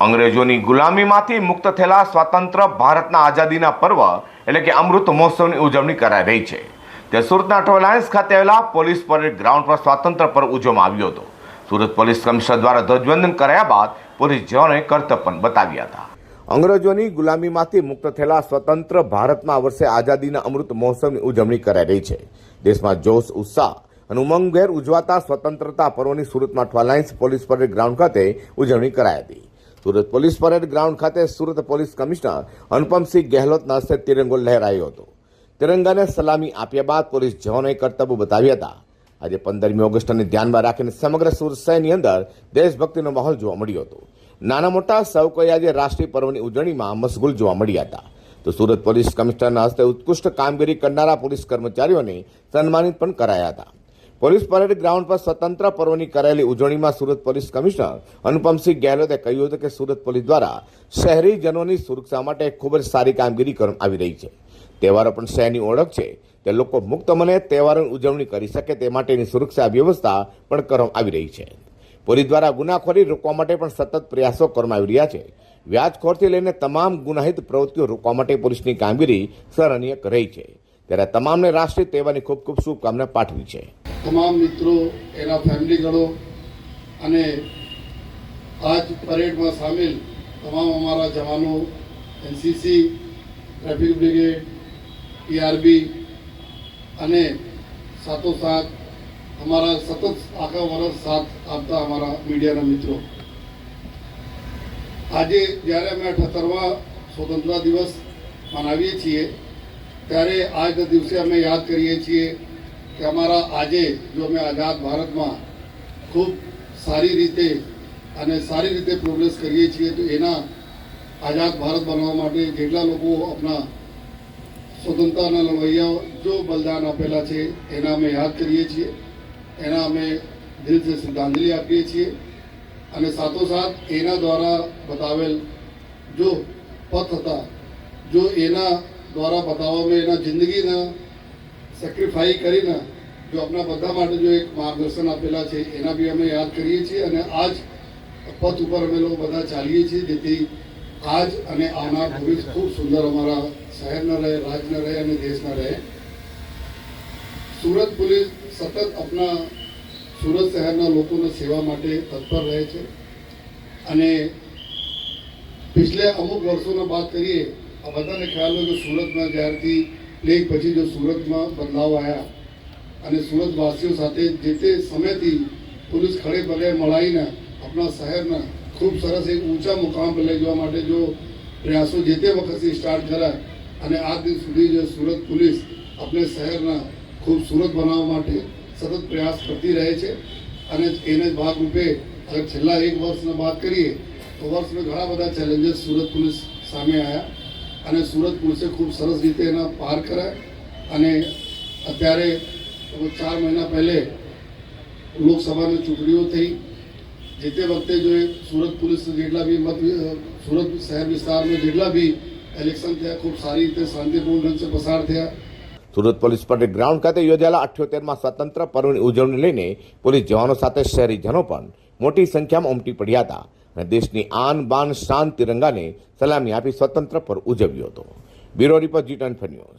અંગ્રેજોની ગુલામીમાંથી મુક્ત થયેલા સ્વતંત્ર ભારતના આઝાદીના પર્વ, એટલે કે અમૃત મહોત્સવની ઉજવણી કરાઈ રહી છે. તે સુરતના ટોલાયન્સ ખાતે આવેલા પોલીસ પરેડ ગ્રાઉન્ડ પર સ્વાતંત્ર્ય પર્વ ઉજવવામાં આવ્યો હતો. સુરત પોલીસ કમિશનર દ્વારા ધ્વજવંદન કરાયા બાદ પોલીસ જવાનોએ કરતબ પણ બતાવ્યા હતા. અંગ્રેજોની ગુલામીમાંથી મુક્ત થયેલા સ્વતંત્ર ભારતમાં આ વર્ષે આઝાદીના અમૃત મહોત્સવની ઉજવણી કરાઈ રહી છે. દેશમાં જોશ, ઉત્સાહ અને ઉમંગભેર ઉજવાતા સ્વતંત્રતા પર્વની સુરતમાં ટ્વાલાઇન્સ પોલીસ પરેડ ગ્રાઉન્ડ ખાતે ઉજવણી કરાઈ હતી. સુરત પોલીસ પરેડ ગ્રાઉન્ડ ખાતે સુરત પોલીસ કમિશનર અનુપમસિંહ ગેહલોતના હસ્તે તિરંગો લહેરાયો હતો. તિરંગાને સલામી આપ્યા બાદ પોલીસ જવાનોએ કર્તવ્ય બતાવ્યા હતા. આજે પંદરમી ઓગસ્ટને ધ્યાનમાં રાખીને સમગ્ર સુરત શહેરની અંદર દેશભક્તિનો માહોલ જોવા મળ્યો હતો. નાના મોટા સૌ કોઈ આજે રાષ્ટ્રીય પર્વની ઉજવણીમાં મશગુલ જોવા મળ્યા હતા. તો સુરત પોલીસ કમિશનરના હસ્તે ઉત્કૃષ્ટ કામગીરી કરનારા પોલીસ કર્મચારીઓને સન્માનિત પણ કરાયા હતા. પોલીસ પરેડ ગ્રાઉન્ડ પર સ્વતંત્ર પર્વની કરાયેલી ઉજવણીમાં સુરત પોલીસ કમિશનર અનુપમસિંહ ગેહલોતે કહ્યું હતું કે સુરત પોલીસ દ્વારા શહેરીજનોની સુરક્ષા માટે ખૂબ જ સારી કામગીરી કરવામાં આવી રહી છે. તહેવારો પણ શહેરની ઓળખ છે. તે લોકો મુક્ત મને તહેવારોની ઉજવણી કરી શકે તે માટેની સુરક્ષા વ્યવસ્થા પણ કરવામાં આવી રહી છે. પોલીસ દ્વારા ગુનાખોરી રોકવા માટે પણ સતત પ્રયાસો કરવામાં આવી રહ્યા છે. વ્યાજખોરથી લઈને તમામ ગુનાહિત પ્રવૃત્તિઓ રોકવા માટે પોલીસની કામગીરી સરાહનીય રહી છે. ત્યારે તમામને રાષ્ટ્રીય તહેવારની ખૂબ ખૂબ શુભકામના પાઠવી છે. તમામ મિત્રો, એના ફેમિલીગણો અને આજ પરેડમાં સામેલ તમામ અમારા જવાનો, એનસીસી, ટ્રાફિક બ્રિગેડ પીઆરબી અને સાથોસાથ અમારા સતત આખા વર્ષ સાથ આપતા અમારા મીડિયાના મિત્રો. આજે જ્યારે અમે અઠ્ઠાત્તરમા સ્વતંત્રતા દિવસ મનાવીએ છીએ, ત્યારે આજના દિવસે અમે યાદ કરીએ છીએ કે અમારા આજે જો અમે આઝાદ ભારતમાં ખૂબ સારી રીતે અને સારી રીતે પ્રોગ્રેસ કરીએ છીએ, તો એના આઝાદ ભારત બનવા માટે જેટલા લોકો આપણા સ્વતંત્રતાના લડવૈયા જો બલિદાન આપેલા છે, એના અમે યાદ કરીએ છીએ. એના અમે દિલથી શ્રદ્ધાંજલિ આપીએ છીએ. અને સાથોસાથ એના દ્વારા બતાવેલ જો પથ હતા, જો એના દ્વારા બતાવવામાં એના જિંદગીના સેક્રિફાઈ કરીને જો આપણા બધા માટે જો એક માર્ગદર્શન આપેલા છે, એના બી અમે યાદ કરીએ છીએ અને આજ પથ ઉપર અમે લોકો બધા ચાલીએ છીએ, જેથી આજ અને આવનાર ભવિષ્ય ખૂબ સુંદર અમારા શહેરના રહે રાજ્યના રહે અને દેશના રહે. સુરત પોલીસ સતત આપણા સુરત શહેરના લોકોની સેવા માટે તત્પર રહે છે. અને પિછલે અમુક વર્ષોના વાત કરીએ, આ બધાને ખ્યાલ હોય કે સુરતમાં જ્યારથી પ્લેગ પછી જો સુરતમાં બદલાવ આવ્યા અને સુરતવાસીઓ સાથે જે તે સમયથી પોલીસ ખડે પગે મળાઈને આપણા શહેરના ખૂબ સરસ એક ઊંચા મુકામ પર લઈ જવા માટે જો પ્રયાસો જે તે વખતથી સ્ટાર્ટ કર્યા અને આજ દિન સુધી જો સુરત પોલીસ આપણે શહેરના ખૂબ સુરત બનાવવા માટે સતત પ્રયાસ કરતી રહે છે અને એને ભાગરૂપે છેલ્લા એક વર્ષની વાત કરીએ તો વર્ષમાં ઘણા બધા ચેલેન્જીસ સુરત પોલીસ સામે આવ્યા અને સુરત પોલીસે ખૂબ સરસ રીતે એના પાર કર્યા અને અત્યારે ચાર મહિના પહેલે લોકસભાની ચૂંટણીઓ થઈ. જે તે વખતે જો સુરત પોલીસ જેટલા બી મત સુરત શહેર વિસ્તારમાં જેટલા બી ઇલેક્શન થયા, ખૂબ સારી રીતે શાંતિપૂર્ણ ઢંગથી પસાર થયા. સુરત પોલીસ પરેડ ગ્રાઉન્ડ ખાતે યોજાયેલા અઠ્યોતેરમાં સ્વતંત્ર પર્વની ઉજવણી લઈને પોલીસ જવાનો સાથે શહેરીજનો પણ મોટી સંખ્યામાં ઉમટી પડ્યા હતા. અને દેશની આન બાન શાન તિરંગાને સલામી આપી સ્વતંત્ર પર ઉજવ્યો હતો. Bureau report Zee news.